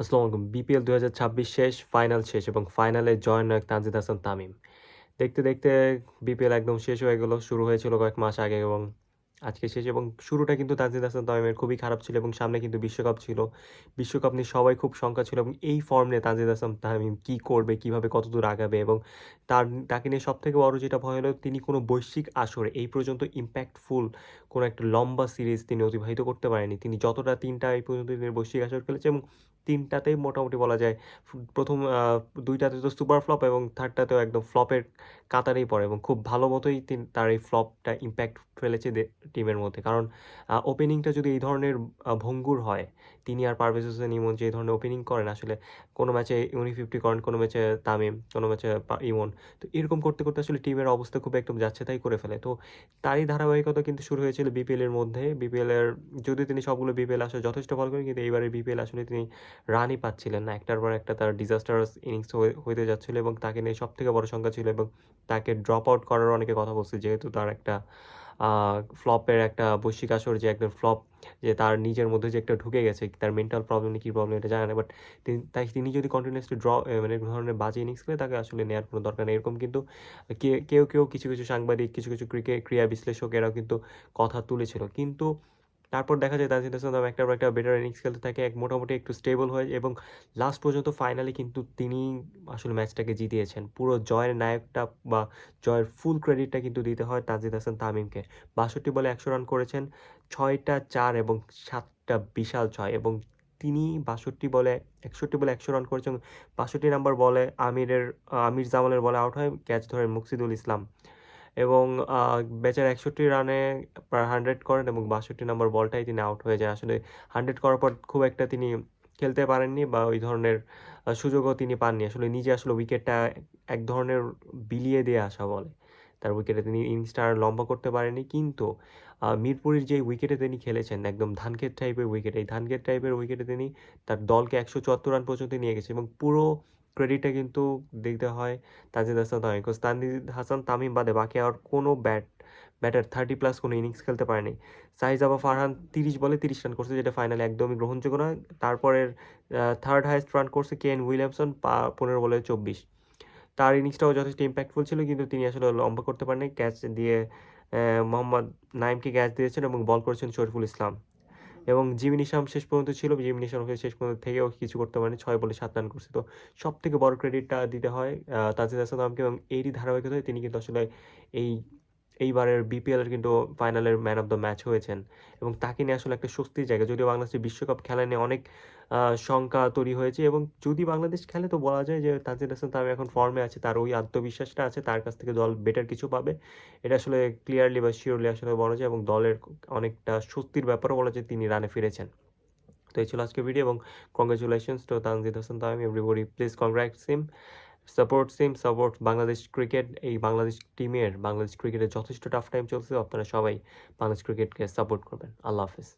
আসসালামু আলাইকুম। বিপিএল দু হাজার ছাব্বিশ শেষ ফাইনাল শেষ এবং ফাইনালে জয় নায়ক তানজিদ হাসান তামিম। দেখতে দেখতে বিপিএল একদম শেষ হয়ে গেল, শুরু হয়েছিল কয়েক মাস আগে এবং আজকে শেষ এবং শুরুটা কিন্তু তানজিদ হাসান তামিমের খুবই খারাপ ছিল এবং সামনে কিন্তু বিশ্বকাপ ছিল। বিশ্বকাপ নিয়ে সবাই খুব শঙ্কা ছিল এবং এই ফর্ম নিয়ে তানজিদ হাসান তামিম কী করবে, কীভাবে কতদূর আগাবে এবং তার, তাকে নিয়ে সব থেকে বড় যেটা ভয় হলো তিনি কোনো বৈশ্বিক আসরে, এই পর্যন্ত ইম্প্যাক্টফুল কোনো একটা লম্বা সিরিজ তিনি অতিবাহিত করতে পারেনি। তিনি যতটা তিনটা এই পর্যন্ত তিনি বৈশ্বিক আসর খেলেছে এবং তিনটাতেই মোটামুটি বলা যায় প্রথম দুইটাতে তো সুপার ফ্লপ এবং থার্ডটাতেও একদম ফ্লপের কাতারেই পড়ে এবং খুব ভালো মতোই তিন, তার এই ফ্লপটা ইম্প্যাক্ট ফেলেছে টিমের মধ্যে। কারণ ওপেনিংটা যদি এই ধরনের ভঙ্গুর হয়, তিনি আর পারভেজ হোসেন ইমন যে ধরনের ওপেনিং করেন, আসলে কোনো ম্যাচে উনি ফিফটি করেন, কোনো ম্যাচে তামিম, কোনো ম্যাচে ইমন। তো এরকম করতে করতে আসলে টিমের অবস্থা খুব একদম যাচ্ছে তাই করে ফেলে। তো তারই ধারাবাহিকতা কিন্তু শুরু হয়েছিল বিপিএলের মধ্যে। বিপিএলের যদি তিনি সবগুলো বিপিএল আসলে যথেষ্ট ভালো করেন, কিন্তু এইবারের বিপিএল আসলে তিনি রানই পাচ্ছিলেন না। একটার পর একটা তার ডিজাস্টারাস ইনিংস হইতে যাচ্ছিল এবং তাকে নিয়ে সব থেকে বড় সংখ্যা ছিল এবং তাকে ড্রপ আউট করার অনেকে কথা বলছে, যেহেতু তার একটা ফ্লপের একটা বৈশ্বিক আসর যে একদম ফ্লপ, যে তার নিজের মধ্যে যে একটা ঢুকে গেছে, তার মেন্টাল প্রবলেম কী প্রবলেম এটা জানে না বাট তাই তিনি যদি কন্টিনিউসলি ড্র মানে ধরনের বাজে ইনিংস খেলে তাকে আসলে নেওয়ার কোনো দরকার নেই। এরকম কিন্তু কেউ কেউ কিছু কিছু সাংবাদিক, কিছু কিছু ক্রিকেট ক্রিয়া বিশ্লেষক এরাও কিন্তু কথা তুলেছিল। কিন্তু তারপর দেখা যায় তানজিদ হাসান তামিম একটার একটা বেটার ইনিংস খেলতে থাকে, এক মোটামুটি একটু স্টেবল হয়ে এবং লাস্ট পর্যন্ত ফাইনালি কিন্তু তিনি আসলে ম্যাচটাকে জিতিয়েছেন। পুরো জয়ের নায়কটা বা জয়ের ফুল ক্রেডিটটা কিন্তু দিতে হয় তাজিদ হাসান তামিমকে। বাষট্টি বলে একশো রান করেছেন, ছয়টা চার এবং সাতটা বিশাল ছয় এবং তিনি বাষট্টি বলে, একষট্টি বলে একশো রান করেছেন বাষট্টি নাম্বার বলে আমিরের আমির জামালের বলে আউট হয় ক্যাচ ধরেন মুকসিদুল ইসলাম। এবং বেচার একষট্টি রানে প্রায় হান্ড্রেড করেন এবং বাষট্টি নম্বর বলটাই তিনি আউট হয়ে যায়। আসলে হান্ড্রেড করার পর খুব একটা তিনি খেলতে পারেননি বা ওই ধরনের সুযোগও তিনি পাননি। আসলে নিজে আসলে উইকেটটা এক ধরনের বিলিয়ে দিয়ে আসা বলে। তার উইকেটে তিনি ইনিংসটা আর লম্বা করতে পারেনি। কিন্তু মিরপুরের যে উইকেটে তিনি খেলেছেন, একদম ধানক্ষেত টাইপের উইকেট এই ধানক্ষেত টাইপের উইকেটে তিনি তার দলকে একশো চুয়াত্তর রান পর্যন্ত নিয়ে গেছে এবং পুরো ক্রেডিটটা কিন্তু দেখতে হয় তানজিদ হাসান তামিম। তানজিদ হাসান তামিম বাদে বাকি আর কোনো ব্যাট ব্যাটার থার্টি প্লাস কোনো ইনিংস খেলতে পারেনি। সাইজাবা ফারহান তিরিশ বলে তিরিশ রান করছে, যেটা ফাইনালে একদমই গ্রহণযোগ্য নয়। তারপরের থার্ড হাইয়েস্ট রান করছে কেন উইলিয়ামসন, পা- পনেরো বলে চব্বিশ। তার ইনিংসটাও যথেষ্ট ইম্প্যাক্টফুল ছিল, কিন্তু তিনি আসলে লম্বা করতে পারেনি ক্যাচ দিয়ে মোহাম্মদ নাইমকে ক্যাচ দিয়েছেন এবং বল করেছেন শরীফুল ইসলাম। এবং জিমি নিশাম শেষ পর্যন্ত ছিল। জিমি নিশাম শেষ পর্যন্ত থেকেও কিছু করতে পারেনি। ছয় বলে সাত রান করছে। তো সব থেকে বড় ক্রেডিটটা দিতে হয় তাজিদ তামিমকে এবং এরই ধারাবাহিকতায় তিনি কিন্তু আসলে এই এইবারের বিপিএল এর কিন্তু ফাইনালের ম্যান অফ দ্য ম্যাচ হয়েছেন এবং তাকে নিয়ে আসলে একটা স্বস্তির জায়গা। যদিও বাংলাদেশের বিশ্বকাপ খেলা নিয়ে অনেক শঙ্কা তৈরি হয়েছে এবং যদি বাংলাদেশ খেলে তো বলা যায় যে তানজিদ হাসান তামিম এখন ফর্মে আছে, তার ওই আত্মবিশ্বাসটা আছে, তার কাছ থেকে দল বেটার কিছু পাবে। এটা আসলে ক্লিয়ারলি বা শিওরলি আসলে বলা যায় এবং দলের অনেকটা স্বস্তির ব্যাপারও বলা যায় তিনি রানে ফিরেছেন। তো এই ছিল আজকে ভিডিও এবং congratulations to Tanzid Hasan Tamim everybody please congrats him support him support Bangladesh cricket এই বাংলাদেশ টিমের বাংলাদেশ ক্রিকেটের যথেষ্ট টাফ টাইম চলছে। আপনারা সবাই বাংলাদেশ ক্রিকেটকে সাপোর্ট করবেন। আল্লাহ হাফিজ।